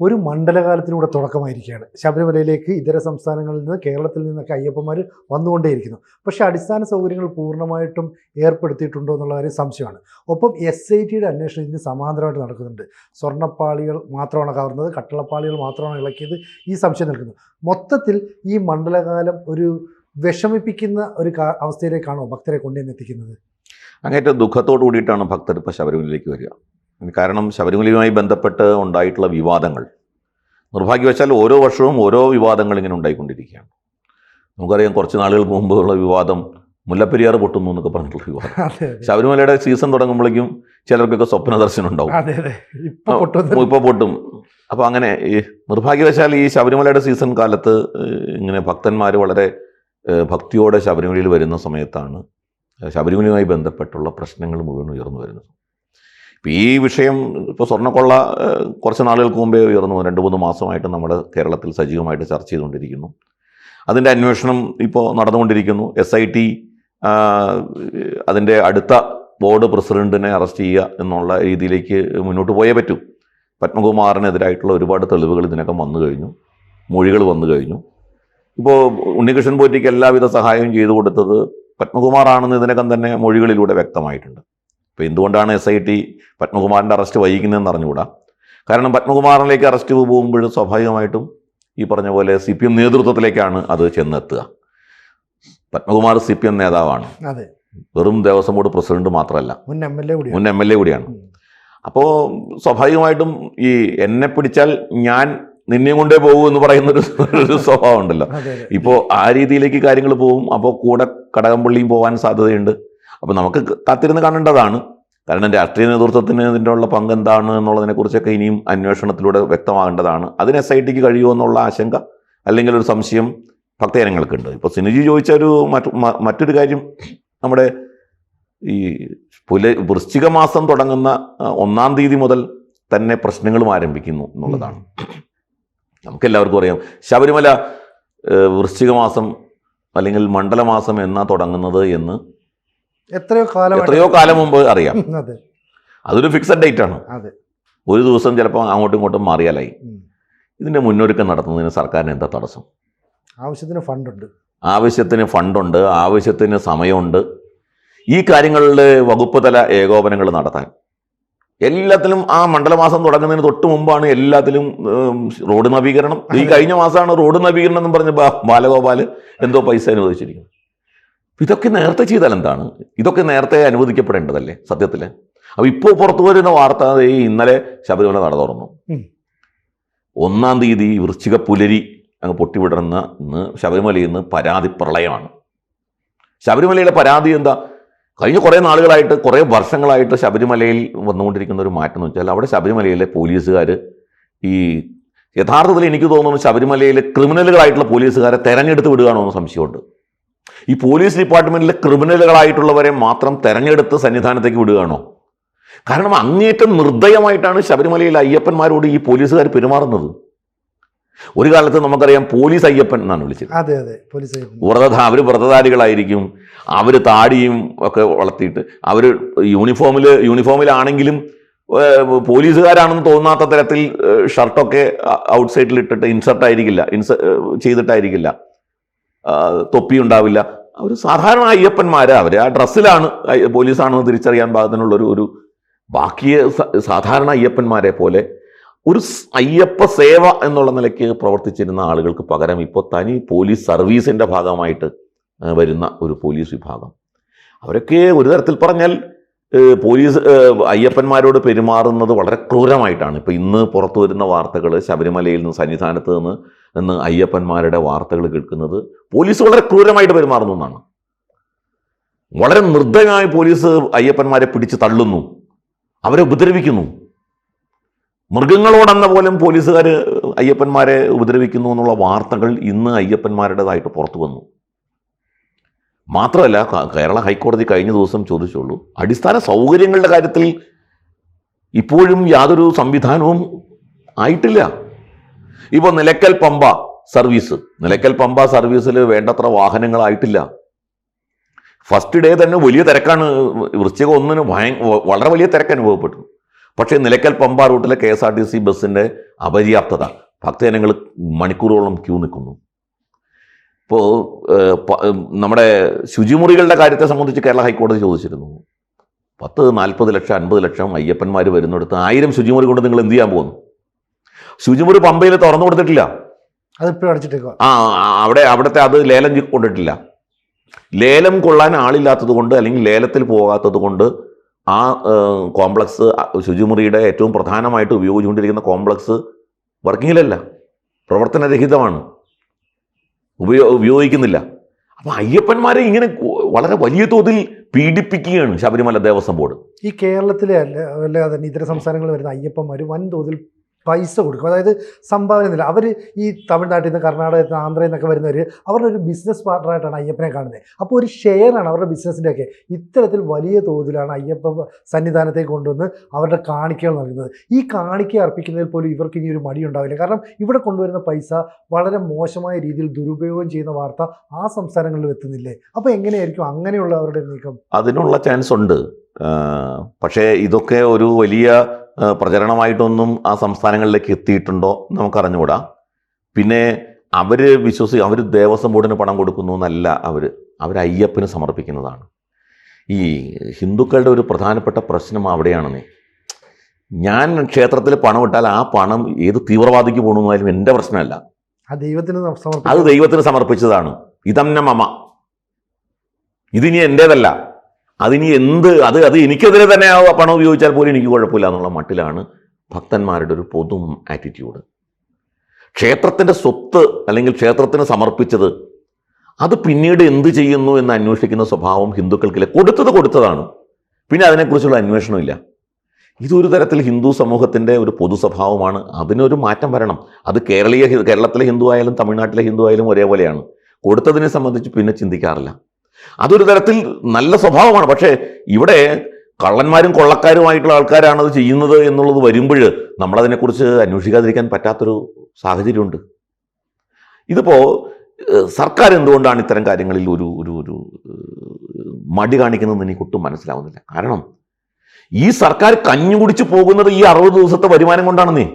ഒരു മണ്ഡലകാലത്തിലൂടെ തുടക്കമായിരിക്കുകയാണ്. ശബരിമലയിലേക്ക് ഇതര സംസ്ഥാനങ്ങളിൽ നിന്ന് കേരളത്തിൽ നിന്നൊക്കെ അയ്യപ്പന്മാർ വന്നുകൊണ്ടേയിരിക്കുന്നു. പക്ഷേ അടിസ്ഥാന സൗകര്യങ്ങൾ പൂർണമായിട്ടും ഏർപ്പെടുത്തിയിട്ടുണ്ടോ എന്നുള്ള കാര്യം സംശയമാണ്. ഒപ്പം എസ് ഐ ടിയുടെ അന്വേഷണം ഇതിന് സമാന്തരമായിട്ട് നടക്കുന്നുണ്ട്. സ്വർണപ്പാളികൾ മാത്രമാണ് കവർന്നത് കട്ടളപ്പാളികൾ മാത്രമാണ് ഇളക്കിയത് ഈ സംശയം നിൽക്കുന്നു. മൊത്തത്തിൽ ഈ മണ്ഡലകാലം ഒരു വിഷമിപ്പിക്കുന്ന ഒരു അവസ്ഥയിലേക്കാണോ ഭക്തരെ കൊണ്ടുവന്നെത്തിക്കുന്നത്? അങ്ങേറ്റ ദുഃഖത്തോടു കൂടിയിട്ടാണ് ഭക്തർ ഇപ്പോൾ ശബരിമലയിലേക്ക് വരിക. കാരണം ശബരിമലയുമായി ബന്ധപ്പെട്ട് ഉണ്ടായിട്ടുള്ള വിവാദങ്ങൾ. നിർഭാഗ്യവശാൽ ഓരോ വർഷവും ഓരോ വിവാദങ്ങൾ ഇങ്ങനെ ഉണ്ടായിക്കൊണ്ടിരിക്കുകയാണ്. നമുക്കറിയാം കുറച്ച് നാളുകൾക്ക് മുമ്പുള്ള വിവാദം മുല്ലപ്പെരിയാർ പൊട്ടുന്നു എന്നൊക്കെ പറഞ്ഞിട്ടുള്ള വിവാദം. ശബരിമലയുടെ സീസൺ തുടങ്ങുമ്പോഴേക്കും ചിലർക്കൊക്കെ സ്വപ്ന ദർശനം ഉണ്ടാവും ഇപ്പോൾ പൊട്ടും. അപ്പോൾ അങ്ങനെ ഈ നിർഭാഗ്യവശാൽ ഈ ശബരിമലയുടെ സീസൺ കാലത്ത് ഇങ്ങനെ ഭക്തന്മാർ വളരെ ഭക്തിയോടെ ശബരിമലയിൽ വരുന്ന സമയത്താണ് ശബരിമലയുമായി ബന്ധപ്പെട്ടുള്ള പ്രശ്നങ്ങൾ മുഴുവൻ ഉയർന്നു വരുന്നത്. ഈ വിഷയം ഇപ്പോൾ സ്വർണക്കൊള്ള കുറച്ച് നാളുകൾക്ക് മുമ്പേ ഉയർന്നു. രണ്ട് മൂന്ന് മാസമായിട്ട് നമ്മൾ കേരളത്തിൽ സജീവമായിട്ട് ചർച്ച ചെയ്തുകൊണ്ടിരിക്കുന്നു. അതിന്റെ അന്വേഷണം ഇപ്പോൾ നടന്നുകൊണ്ടിരിക്കുന്നു. എസ് ഐ ടി അതിന്റെ അടുത്ത ബോർഡ് പ്രസിഡന്റിനെ അറസ്റ്റ് ചെയ്യുക എന്നുള്ള രീതിയിലേക്ക് മുന്നോട്ട് പോയേ പറ്റൂ. പത്മകുമാറിനെതിരായിട്ടുള്ള ഒരുപാട് തെളിവുകൾ ഇതിനകം വന്നു കഴിഞ്ഞു. മൊഴികൾ വന്നു കഴിഞ്ഞു. ഇപ്പോൾ ഉണ്ണികൃഷ്ണൻ പോറ്റിക്ക് എല്ലാവിധ സഹായവും ചെയ്തു കൊടുത്തത് പത്മകുമാറാണെന്ന് ഇതിനകം തന്നെ മൊഴികളിലൂടെ വ്യക്തമായിട്ടുണ്ട്. ഇപ്പോൾ എന്തുകൊണ്ടാണ് എസ് ഐ ടി പത്മകുമാറിന്റെ അറസ്റ്റ് വൈകുന്നതെന്ന് അറിഞ്ഞുകൂടാ? കാരണം പത്മകുമാറിലേക്ക് അറസ്റ്റ് പോകുമ്പോൾ സ്വാഭാവികമായിട്ടും ഈ പറഞ്ഞ പോലെ സി പി എം നേതൃത്വത്തിലേക്കാണ് അത് ചെന്നെത്തുക. പത്മകുമാർ സി പി എം നേതാവാണ്. വെറും ദേവസ്വം ബോർഡ് പ്രസിഡന്റ് മാത്രമല്ല. മുൻ എം എൽ എ കൂടിയാണ്. അപ്പോൾ സ്വാഭാവികമായിട്ടും ഈ എന്നെ പിടിച്ചാൽ ഞാൻ നിന്നെയും കൊണ്ടേ പോകും എന്ന് പറയുന്ന ഒരു സ്വഭാവം ഉണ്ടല്ലോ ഇപ്പോൾ ആ രീതിയിലേക്ക് കാര്യങ്ങൾ പോകും. അപ്പോൾ കൂടെ കടകംപള്ളിയും പോകാൻ സാധ്യതയുണ്ട്. അപ്പോൾ നമുക്ക് കാത്തിരുന്ന് കാണേണ്ടതാണ്. കാരണം രാഷ്ട്രീയ നേതൃത്വത്തിന് ഇതിന്റെ ഉള്ള പങ്ക് എന്താണ് എന്നുള്ളതിനെക്കുറിച്ചൊക്കെ ഇനിയും അന്വേഷണത്തിലൂടെ വ്യക്തമാകേണ്ടതാണ്. അതിന് എസ് ഐ ടിക്ക് കഴിയുമോ എന്നുള്ള ആശങ്ക അല്ലെങ്കിൽ ഒരു സംശയം ഭക്തജനങ്ങൾക്കുണ്ട്. ഇപ്പോൾ സിനിജി ചോദിച്ച ഒരു മറ്റു മറ്റൊരു കാര്യം നമ്മുടെ ഈ പുല വൃശ്ചിക മാസം തുടങ്ങുന്ന ഒന്നാം തീയതി മുതൽ തന്നെ പ്രശ്നങ്ങളും ആരംഭിക്കുന്നു എന്നുള്ളതാണ്. നമുക്കെല്ലാവർക്കും അറിയാം. ശബരിമല വൃശ്ചിക മാസം അല്ലെങ്കിൽ മണ്ഡലമാസം എന്നാ തുടങ്ങുന്നത് എന്ന് എത്രയോ കാലം എത്രയോ കാലം മുമ്പ് അറിയാം. അതെ. അതൊരു ഫിക്സഡ് ഡേറ്റ് ആണ്. അതെ. ഒരു ദിവസം ചിലപ്പോൾ അങ്ങോട്ടും ഇങ്ങോട്ടും മാറിയാലായി. ഇതിന്റെ ഇതിന്റെ മുന്നൊരുക്കം നടത്തുന്നതിന് സർക്കാരിന് എന്താ തടസ്സം? ആവശ്യത്തിന് ഫണ്ടുണ്ട്. ആവശ്യത്തിന് ഫണ്ടുണ്ട് ആവശ്യത്തിന് സമയമുണ്ട്. ഈ കാര്യങ്ങളിൽ വകുപ്പ് തല ഏകോപനങ്ങൾ നടത്താൻ. എല്ലാത്തിലും ആ മണ്ഡലമാസം തുടങ്ങുന്നതിന് തൊട്ട് മുമ്പാണ് എല്ലാത്തിലും റോഡ് നവീകരണം. ഈ കഴിഞ്ഞ മാസമാണ് റോഡ് നവീകരണം എന്ന് പറഞ്ഞ ബാലഗോപാൽ എന്തോ പൈസ അനുവദിച്ചിരിക്കുന്നത്. ഇതൊക്കെ നേരത്തെ ചെയ്താൽ എന്താണ്? ഇതൊക്കെ നേരത്തെ അനുവദിക്കപ്പെടേണ്ടതല്ലേ സത്യത്തിൽ? അപ്പോൾ ഇപ്പോൾ പുറത്തു വരുന്ന വാർത്ത ഈ ഇന്നലെ ശബരിമല നട തുറന്നു. ഒന്നാം തീയതി വൃശ്ചിക പുലരി അങ്ങ് പൊട്ടിവിടുന്ന ഇന്ന് ശബരിമലയിൽ നിന്ന് പരാതി പ്രളയമാണ്. ശബരിമലയുടെ പരാതി എന്താ? കഴിഞ്ഞ കുറേ നാളുകളായിട്ട് കുറേ വർഷങ്ങളായിട്ട് ശബരിമലയിൽ വന്നുകൊണ്ടിരിക്കുന്ന ഒരു മാറ്റം എന്ന് വെച്ചാൽ അവിടെ ശബരിമലയിലെ പോലീസുകാർ ഈ യഥാർത്ഥത്തിൽ എനിക്ക് തോന്നുന്നു ശബരിമലയിലെ ക്രിമിനലുകളായിട്ടുള്ള പോലീസുകാരെ തെരഞ്ഞെടുത്ത് വിടുകയാണോ എന്ന് സംശയമുണ്ട്. ഈ പോലീസ് ഡിപ്പാർട്ട്മെന്റിലെ ക്രിമിനലുകളായിട്ടുള്ളവരെ മാത്രം തെരഞ്ഞെടുത്ത് സന്നിധാനത്തേക്ക് വിടുകയാണോ? കാരണം അങ്ങേറ്റം നിർദ്ദയമായിട്ടാണ് ശബരിമലയിലെ അയ്യപ്പന്മാരോട് ഈ പോലീസുകാർ പെരുമാറുന്നത്. ഒരു കാലത്ത് നമുക്കറിയാം പോലീസ് അയ്യപ്പൻ എന്നാണ് വിളിച്ചത്. അതെ അതെ പോലീസ് വ്രത അവർ വ്രതധാരികളായിരിക്കും. അവർ താടിയും ഒക്കെ വളർത്തിയിട്ട് അവർ യൂണിഫോമിൽ യൂണിഫോമിലാണെങ്കിലും പോലീസുകാരാണെന്ന് തോന്നാത്ത തരത്തിൽ ഷർട്ടൊക്കെ ഔട്ട് സൈഡിൽ ഇട്ടിട്ട് ഇൻസർട്ട് ആയിരിക്കില്ല ഇൻസ ചെയ്തിട്ടായിരിക്കില്ല. തൊപ്പി ഉണ്ടാവില്ല അവർ സാധാരണ അയ്യപ്പന്മാർ അവർ ആ ഡ്രസ്സിലാണ് പോലീസാണെന്ന് തിരിച്ചറിയാൻ പാകത്തിനുള്ള ഒരു ഒരു ബാക്കി സാധാരണ അയ്യപ്പന്മാരെ പോലെ ഒരു അയ്യപ്പ സേവ എന്നുള്ള നിലയ്ക്ക് പ്രവർത്തിച്ചിരുന്ന ആളുകൾക്ക് പകരം ഇപ്പോൾ തനി പോലീസ് സർവീസിന്റെ ഭാഗമായിട്ട് വരുന്ന ഒരു പോലീസ് വിഭാഗം. അവരൊക്കെ ഒരു തരത്തിൽ പറഞ്ഞാൽ പോലീസ് അയ്യപ്പന്മാരോട് പെരുമാറുന്നത് വളരെ ക്രൂരമായിട്ടാണ്. ഇപ്പോൾ ഇന്ന് പുറത്തു വരുന്ന വാർത്തകൾ ശബരിമലയിൽ നിന്ന് സന്നിധാനത്ത് നിന്ന് നിന്ന് അയ്യപ്പന്മാരുടെ വാർത്തകൾ കേൾക്കുന്നത് പോലീസ് വളരെ ക്രൂരമായിട്ട് പെരുമാറുന്നു എന്നാണ്. വളരെ നിർദ്ദയമായി പോലീസ് അയ്യപ്പന്മാരെ പിടിച്ച് തള്ളുന്നു. അവരെ ഉപദ്രവിക്കുന്നു. മൃഗങ്ങളോടെന്ന പോലും പോലീസുകാർ അയ്യപ്പന്മാരെ ഉപദ്രവിക്കുന്നു എന്നുള്ള വാർത്തകൾ ഇന്ന് അയ്യപ്പന്മാരുടേതായിട്ട് പുറത്തു വന്നു. മാത്രമല്ല കേരള ഹൈക്കോടതി കഴിഞ്ഞ ദിവസം ചോദിച്ചുള്ളൂ അടിസ്ഥാന സൗകര്യങ്ങളുടെ കാര്യത്തിൽ ഇപ്പോഴും യാതൊരു സംവിധാനവും ആയിട്ടില്ല. ഇപ്പോൾ നിലയ്ക്കൽ പമ്പ സർവീസ് നിലയ്ക്കൽ പമ്പ സർവീസിൽ വേണ്ടത്ര വാഹനങ്ങളായിട്ടില്ല. ഫസ്റ്റ് ഡേ തന്നെ വലിയ തിരക്കാണ് വൃശ്ചിക ഒന്നിന് ഭയ വളരെ വലിയ തിരക്ക് അനുഭവപ്പെട്ടു. പക്ഷേ Nilakkal Pamba റൂട്ടിലെ K S R T C ബസ്സിന്റെ അപര്യാപ്തത ഭക്തജനങ്ങൾ മണിക്കൂറുകളോളം ക്യൂ നിൽക്കുന്നു. ഇപ്പോൾ നമ്മുടെ ശുചിമുറികളുടെ കാര്യത്തെ സംബന്ധിച്ച് കേരള ഹൈക്കോടതി ചോദിച്ചിരുന്നു. പത്ത് നാൽപ്പത് ലക്ഷം അൻപത് ലക്ഷം അയ്യപ്പന്മാർ വരുന്നിടത്ത് ആയിരം ശുചിമുറി കൊണ്ട് നിങ്ങൾ എന്ത് ചെയ്യാൻ പോകുന്നു? ശുചിമുറി പമ്പയിൽ തുറന്നു കൊടുത്തിട്ടില്ല. ആ അവിടെ അവിടുത്തെ അത് ലേലം കൊണ്ടിട്ടില്ല. ലേലം കൊള്ളാൻ ആളില്ലാത്തത് കൊണ്ട് അല്ലെങ്കിൽ ലേലത്തിൽ പോകാത്തത് കൊണ്ട് ആ കോംപ്ലക്സ് ശുചിമുറിയുടെ ഏറ്റവും പ്രധാനമായിട്ട് ഉപയോഗിച്ചുകൊണ്ടിരിക്കുന്ന കോംപ്ലക്സ് വർക്കിങ്ങിലല്ല. പ്രവർത്തനരഹിതമാണ്. ഉപയോ ഉപയോഗിക്കുന്നില്ല. അപ്പോൾ അയ്യപ്പന്മാരെ ഇങ്ങനെ വളരെ വലിയ തോതിൽ പീഡിപ്പിക്കുകയാണ് ശബരിമല ദേവസ്വം ബോർഡ്. ഈ കേരളത്തിലെ അല്ല അല്ലാതെ ഇതര സംസ്ഥാനങ്ങളിൽ വരുന്ന അയ്യപ്പന്മാർ വൻതോതിൽ പൈസ കൊടുക്കും. അതായത് സംഭാവന നില അവർ ഈ തമിഴ്നാട്ടിൽ നിന്ന് കർണാടകത്തിൽ നിന്ന് ആന്ധ്രയിൽ നിന്നൊക്കെ വരുന്നവർ അവരുടെ ഒരു ബിസിനസ് പാർട്ണറായിട്ടാണ് അയ്യപ്പനെ കാണുന്നത് അപ്പോൾ ഒരു ഷെയറാണ് അവരുടെ ബിസിനസ്സിന്റെയൊക്കെ ഇത്തരത്തിൽ വലിയ തോതിലാണ് അയ്യപ്പ സന്നിധാനത്തേക്ക് കൊണ്ടുവന്ന് അവരുടെ കാണിക്കകൾ നൽകുന്നത്. ഈ കാണിക്ക അർപ്പിക്കുന്നതിൽ പോലും ഇവർക്ക് ഇനി ഒരു മടി ഉണ്ടാവില്ല കാരണം ഇവിടെ കൊണ്ടുവരുന്ന പൈസ വളരെ മോശമായ രീതിയിൽ ദുരുപയോഗം ചെയ്യുന്ന വാർത്ത ആ സംസ്ഥാനങ്ങളിൽ എത്തുന്നില്ലേ? അപ്പോൾ എങ്ങനെയായിരിക്കും അങ്ങനെയുള്ള അവരുടെ നീക്കം? അതിനുള്ള ചാൻസ് ഉണ്ട്. പക്ഷേ ഇതൊക്കെ ഒരു വലിയ പ്രചരണമായിട്ടൊന്നും ആ സംസ്ഥാനങ്ങളിലേക്ക് എത്തിയിട്ടുണ്ടോ നമുക്കറിഞ്ഞുകൂടാ. പിന്നെ അവർ വിശ്വസി അവർ ദേവസ്വം ബോർഡിന് പണം കൊടുക്കുന്നു എന്നല്ല അവർ അവർ അയ്യപ്പന് സമർപ്പിക്കുന്നതാണ്. ഈ ഹിന്ദുക്കളുടെ ഒരു പ്രധാനപ്പെട്ട പ്രശ്നം അവിടെയാണെന്നേ. ഞാൻ ക്ഷേത്രത്തിൽ പണം ഇട്ടാൽ ആ പണം ഏത് തീവ്രവാദിക്ക് പോകണമെന്നാലും എന്റെ പ്രശ്നമല്ല. അത് ദൈവത്തിന് സമർപ്പിച്ചതാണ്. ഇതന്നെ മമ. ഇതിനി എന്റേതല്ല. അതിനി എന്ത് അത് അത് എനിക്കെതിരെ തന്നെ ആ പണം ഉപയോഗിച്ചാൽ പോലും എനിക്ക് കുഴപ്പമില്ല എന്നുള്ള മട്ടിലാണ് ഭക്തന്മാരുടെ ഒരു പൊതു ആറ്റിറ്റ്യൂഡ് ക്ഷേത്രത്തിന്റെ സ്വത്ത് അല്ലെങ്കിൽ ക്ഷേത്രത്തിന് സമർപ്പിച്ചത് അത് പിന്നീട് എന്ത് ചെയ്യുന്നു എന്ന് അന്വേഷിക്കുന്ന സ്വഭാവം ഹിന്ദുക്കൾക്കില്ല. കൊടുത്തത് കൊടുത്തതാണ്. പിന്നെ അതിനെക്കുറിച്ചുള്ള അന്വേഷണമില്ല ഇതൊരു തരത്തിൽ ഹിന്ദു സമൂഹത്തിന്റെ ഒരു പൊതു സ്വഭാവമാണ്. അതിനൊരു മാറ്റം വരണം. അത് കേരളീയ കേരളത്തിലെ ഹിന്ദു ആയാലും തമിഴ്നാട്ടിലെ ഹിന്ദു ആയാലും ഒരേപോലെയാണ്. കൊടുത്തതിനെ സംബന്ധിച്ച് പിന്നെ ചിന്തിക്കാറില്ല. അതൊരു തരത്തിൽ നല്ല സ്വഭാവമാണ്. പക്ഷേ ഇവിടെ കള്ളന്മാരും കൊള്ളക്കാരുമായിട്ടുള്ള ആൾക്കാരാണ് അത് ചെയ്യുന്നത് എന്നുള്ളത് വരുമ്പോൾ നമ്മളതിനെക്കുറിച്ച് അന്വേഷിക്കാതിരിക്കാൻ പറ്റാത്തൊരു സാഹചര്യമുണ്ട്. ഇതിപ്പോൾ സർക്കാർ എന്തുകൊണ്ടാണ് ഇത്തരം കാര്യങ്ങളിൽ ഒരു ഒരു ഒരു മടി കാണിക്കുന്നതെന്ന് എനിക്ക് ഒട്ടും മനസ്സിലാവുന്നില്ല. കാരണം ഈ സർക്കാർ കഞ്ഞു കുടിച്ച് പോകുന്നത് ഈ അറുപത് ദിവസത്തെ വരുമാനം കൊണ്ടാണെന്നേ.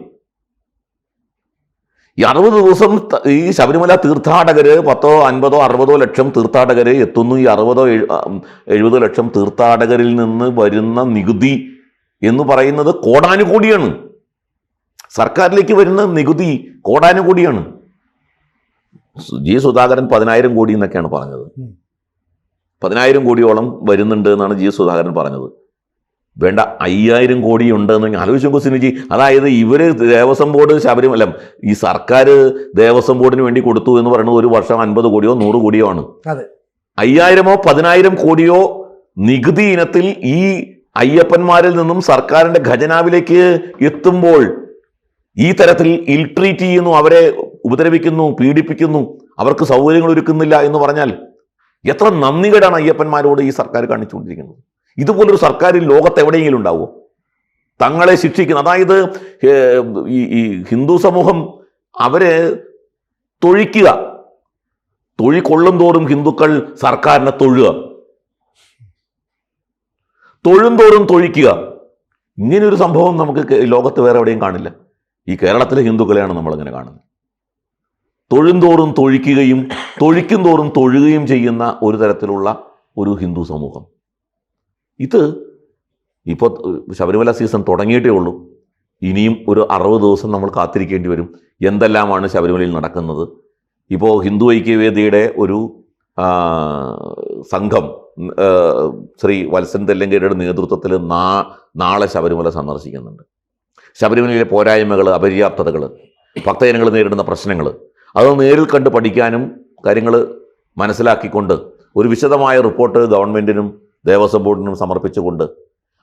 ഈ അറുപത് ദിവസം ഈ ശബരിമല തീർത്ഥാടകര് പത്തോ അൻപതോ അറുപതോ ലക്ഷം തീർത്ഥാടകര് എത്തുന്നു. ഈ അറുപതോ എഴുപതോ ലക്ഷം തീർത്ഥാടകരിൽ നിന്ന് വരുന്ന നികുതി എന്ന് പറയുന്നത് കോടാനുകൂടിയാണ്. സർക്കാരിലേക്ക് വരുന്ന നികുതി കോടാനുകൂടിയാണ്. ജി സുധാകരൻ പതിനായിരം കോടി എന്നൊക്കെയാണ് പറഞ്ഞത്. പതിനായിരം കോടിയോളം വരുന്നുണ്ട് എന്നാണ് ജി സുധാകരൻ പറഞ്ഞത്. വേണ്ട അയ്യായിരം കോടി ഉണ്ടെന്ന് ഞാൻ നോക്കൂ സിനിജി അതായത് ഇവർ ദേവസ്വം ബോർഡ് ശബരിമല ഈ സർക്കാർ ദേവസ്വം ബോർഡിന് വേണ്ടി കൊടുത്തു എന്ന് പറയുന്നത് ഒരു വർഷം അൻപത് കോടിയോ നൂറ് കോടിയോ ആണ് അതെ. അയ്യായിരമോ പതിനായിരം കോടിയോ നികുതി ഇനത്തിൽ ഈ അയ്യപ്പന്മാരിൽ നിന്നും സർക്കാരിന്റെ ഖജനാവിലേക്ക് എത്തുമ്പോൾ ഈ തരത്തിൽ ഇൽട്രീറ്റ് ചെയ്യുന്നു അവരെ ഉപദ്രവിക്കുന്നു പീഡിപ്പിക്കുന്നു അവർക്ക് സൗകര്യങ്ങൾ ഒരുക്കുന്നില്ല എന്ന് പറഞ്ഞാൽ എത്ര നന്ദികേടാണ് അയ്യപ്പന്മാരോട് ഈ സർക്കാർ കാണിച്ചുകൊണ്ടിരിക്കുന്നത് ഇതുപോലൊരു സർക്കാർ ലോകത്ത് എവിടെയെങ്കിലും ഉണ്ടാവുമോ തങ്ങളെ ശിക്ഷിക്കുന്ന അതായത് ഈ ഹിന്ദു സമൂഹം അവരെ തൊഴിക്കുക. തൊഴി കൊള്ളും തോറും ഹിന്ദുക്കൾ സർക്കാരിനെ തൊഴുക. തൊഴും തോറും തൊഴിക്കുക. ഇങ്ങനെയൊരു സംഭവം നമുക്ക് ലോകത്ത് വേറെ എവിടെയും കാണില്ല. ഈ കേരളത്തിലെ ഹിന്ദുക്കളെയാണ് നമ്മളിങ്ങനെ കാണുന്നത്. തൊഴുന്തോറും തൊഴിക്കുകയും തൊഴിക്കും തോറും തൊഴുകയും ചെയ്യുന്ന ഒരു തരത്തിലുള്ള ഒരു ഹിന്ദു സമൂഹം. ഇത് ഇപ്പോൾ ശബരിമല സീസൺ തുടങ്ങിയിട്ടേ ഉള്ളൂ. ഇനിയും ഒരു അറുപത് ദിവസം നമ്മൾ കാത്തിരിക്കേണ്ടി വരും. എന്തെല്ലാമാണ് ശബരിമലയിൽ നടക്കുന്നത്? ഇപ്പോൾ ഹിന്ദു ഐക്യവേദിയുടെ ഒരു സംഘം ശ്രീ വത്സൻ തെല്ലങ്കയുടെ നേതൃത്വത്തിൽ നാ നാളെ ശബരിമല സന്ദർശിക്കുന്നുണ്ട്. ശബരിമലയിലെ പോരായ്മകൾ അപര്യാപ്തതകൾ ഭക്തജനങ്ങൾ നേരിടുന്ന പ്രശ്നങ്ങൾ അത് നേരിൽ കണ്ട് പഠിക്കാനും കാര്യങ്ങൾ മനസ്സിലാക്കിക്കൊണ്ട് ഒരു വിശദമായ റിപ്പോർട്ട് ഗവൺമെന്റിനും ദേവസ്വം ബോർഡിനും സമർപ്പിച്ചുകൊണ്ട്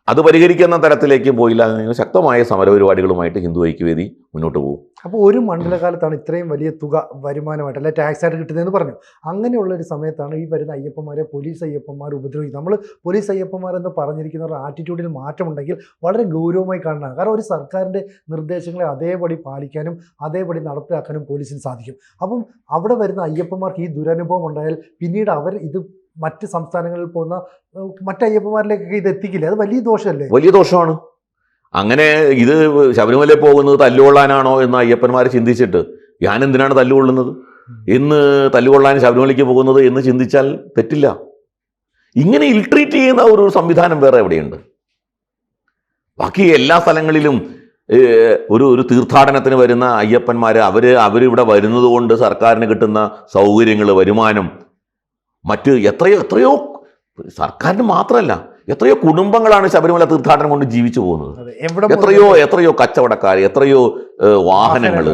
അത് പരിഹരിക്കുന്ന തരത്തിലേക്ക് പോയില്ല എന്നെങ്കിൽ ശക്തമായ സമരപരിപാടികളുമായിട്ട് ഹിന്ദു ഐക്യവേദി മുന്നോട്ട് പോകും. അപ്പോൾ ഒരു മണ്ഡലകാലത്താണ് ഇത്രയും വലിയ തുക വരുമാനമായിട്ട് അല്ലെ ടാക്സ് ആയിട്ട് കിട്ടുന്നതെന്ന് പറഞ്ഞു. അങ്ങനെയുള്ള ഒരു സമയത്താണ് ഈ വരുന്ന അയ്യപ്പന്മാരെ പോലീസ് അയ്യപ്പന്മാർ ഉപദ്രവിക്കുന്നത്. നമ്മൾ പോലീസ് അയ്യപ്പന്മാർ എന്ന് പറഞ്ഞിരിക്കുന്നവരുടെ ആറ്റിറ്റ്യൂഡിൽ മാറ്റമുണ്ടെങ്കിൽ വളരെ ഗൗരവമായി കാണണം കാരണം ഒരു സർക്കാരിന്റെ നിർദ്ദേശങ്ങളെ അതേപടി പാലിക്കാനും അതേപടി നടപ്പിലാക്കാനും പോലീസിന് സാധിക്കും. അപ്പം അവിടെ വരുന്ന അയ്യപ്പന്മാർക്ക് ഈ ദുരനുഭവം ഉണ്ടായാൽ പിന്നീട് അവർ ഇത് മറ്റ് സംസ്ഥാനങ്ങളിൽ പോകുന്ന മറ്റ് അയ്യപ്പന്മാരിലേക്കൊക്കെ ഇത് എത്തിക്കില്ലേ? അത് വലിയ ദോഷമല്ലേ? വലിയ ദോഷമാണ്. അങ്ങനെ ഇത് ശബരിമല പോകുന്നത് തല്ലുകൊള്ളാനാണോ എന്ന് അയ്യപ്പന്മാർ ചിന്തിച്ചിട്ട് ഞാൻ എന്തിനാണ് തല്ലുകൊള്ളുന്നത്? ഇന്ന് തല്ലുകൊള്ളാൻ ശബരിമലയ്ക്ക് പോകുന്നത് എന്ന് ചിന്തിച്ചാൽ തെറ്റില്ല. ഇങ്ങനെ ഇൽട്രീറ്റ് ചെയ്യുന്ന ഒരു സംവിധാനം വേറെ എവിടെയുണ്ട്? ബാക്കി എല്ലാ സ്ഥലങ്ങളിലും ഒരു ഒരു തീർത്ഥാടനത്തിന് വരുന്ന അയ്യപ്പന്മാർ അവർ അവരിവിടെ വരുന്നത് കൊണ്ട് സർക്കാരിന് കിട്ടുന്ന സൗകര്യങ്ങൾ വരുമാനം മറ്റ് എത്രയോ എത്രയോ സർക്കാരിന് മാത്രമല്ല എത്രയോ കുടുംബങ്ങളാണ് ശബരിമല തീർത്ഥാടനം കൊണ്ട് ജീവിച്ചു പോകുന്നത്. എത്രയോ എത്രയോ കച്ചവടക്കാർ എത്രയോ വാഹനങ്ങൾ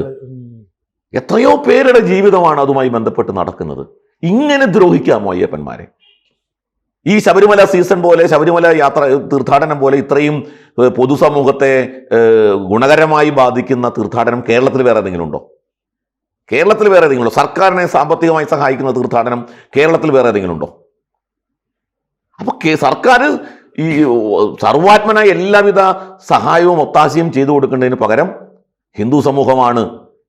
എത്രയോ പേരുടെ ജീവിതമാണ് അതുമായി ബന്ധപ്പെട്ട് നടക്കുന്നത്. ഇങ്ങനെ ദ്രോഹിക്കാമോ അയ്യപ്പന്മാരെ. ഈ ശബരിമല സീസൺ പോലെ ശബരിമല യാത്ര തീർത്ഥാടനം പോലെ ഇത്രയും പൊതുസമൂഹത്തെ ഗുണകരമായി ബാധിക്കുന്ന തീർത്ഥാടനം കേരളത്തിൽ വേറെ എന്തെങ്കിലും ഉണ്ടോ? കേരളത്തിൽ വേറെ ഏതെങ്കിലും ഉണ്ടോ സർക്കാരിനെ സാമ്പത്തികമായി സഹായിക്കുന്ന തീർത്ഥാടനം കേരളത്തിൽ വേറെ ഏതെങ്കിലും ഉണ്ടോ അപ്പൊ കേ- സർക്കാർ ഈ സർവാത്മന എല്ലാവിധ സഹായവും ഒത്താശയും ചെയ്തു കൊടുക്കേണ്ടതിന് പകരം ഹിന്ദു സമൂഹമാണ്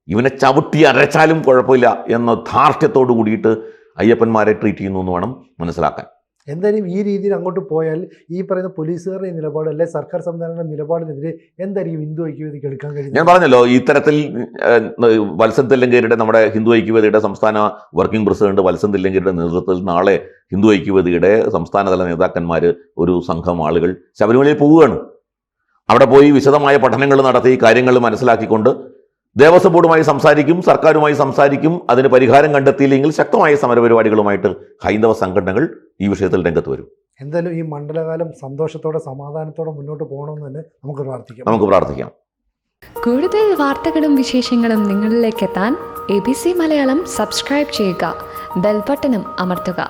ഇവനെ ചവിട്ടി അരച്ചാലും കുഴപ്പമില്ല എന്ന ധാർഷ്ട്യത്തോട് കൂടിയിട്ട് അയ്യപ്പന്മാരെ ട്രീറ്റ് ചെയ്യുന്നു എന്ന് വേണം മനസ്സിലാക്കാൻ. എന്തായാലും ഈ രീതിയിൽ അങ്ങോട്ട് പോയാൽ ഈ പറയുന്ന പോലീസുകാരുടെ നിലപാട് അല്ലെ സർക്കാർ സംവിധാനങ്ങളുടെ നിലപാടിനെതിരെ എന്തായിരിക്കും ഹിന്ദു ഐക്യവേദിക്ക് എടുക്കാൻ ഞാൻ പറഞ്ഞല്ലോ ഇത്തരത്തിൽ വത്സൻ തെല്ലങ്കേരിയുടെ നമ്മുടെ ഹിന്ദു ഐക്യവേദിയുടെ സംസ്ഥാന വർക്കിംഗ് പ്രസിഡന്റ് വത്സൻ തെല്ലങ്കേരിയുടെ നേതൃത്വത്തിൽ നാളെ ഹിന്ദു ഐക്യവേദിയുടെ സംസ്ഥാനതല നേതാക്കന്മാർ ഒരു സംഘം ആളുകൾ ശബരിമലയിൽ പോവുകയാണ്. അവിടെ പോയി വിശദമായ പഠനങ്ങൾ നടത്തി കാര്യങ്ങൾ മനസ്സിലാക്കിക്കൊണ്ട് ദേവസ്വം ബോർഡുമായി സംസാരിക്കും സർക്കാരുമായി സംസാരിക്കും അതിന് പരിഹാരം കണ്ടെത്തിയില്ലെങ്കിൽ ശക്തമായ സമരപരിപാടികളുമായിട്ട് ഹൈന്ദവ സംഘടനകൾ ഈ വിഷയത്തിൽ രംഗത്ത് വരും. എന്തായാലും ഈ മണ്ഡലകാലം സന്തോഷത്തോടെ സമാധാനത്തോടെ മുന്നോട്ട് പോകണമെന്ന് തന്നെ നമുക്ക് പ്രാർത്ഥിക്കാം. നമുക്ക് പ്രാർത്ഥിക്കാം. കൂടുതൽ വാർത്തകളും വിശേഷങ്ങളും നിങ്ങളിലേക്ക് എത്താൻ A B C Malayalam subscribe ചെയ്യുക ബെൽബട്ടനും അമർത്തുക.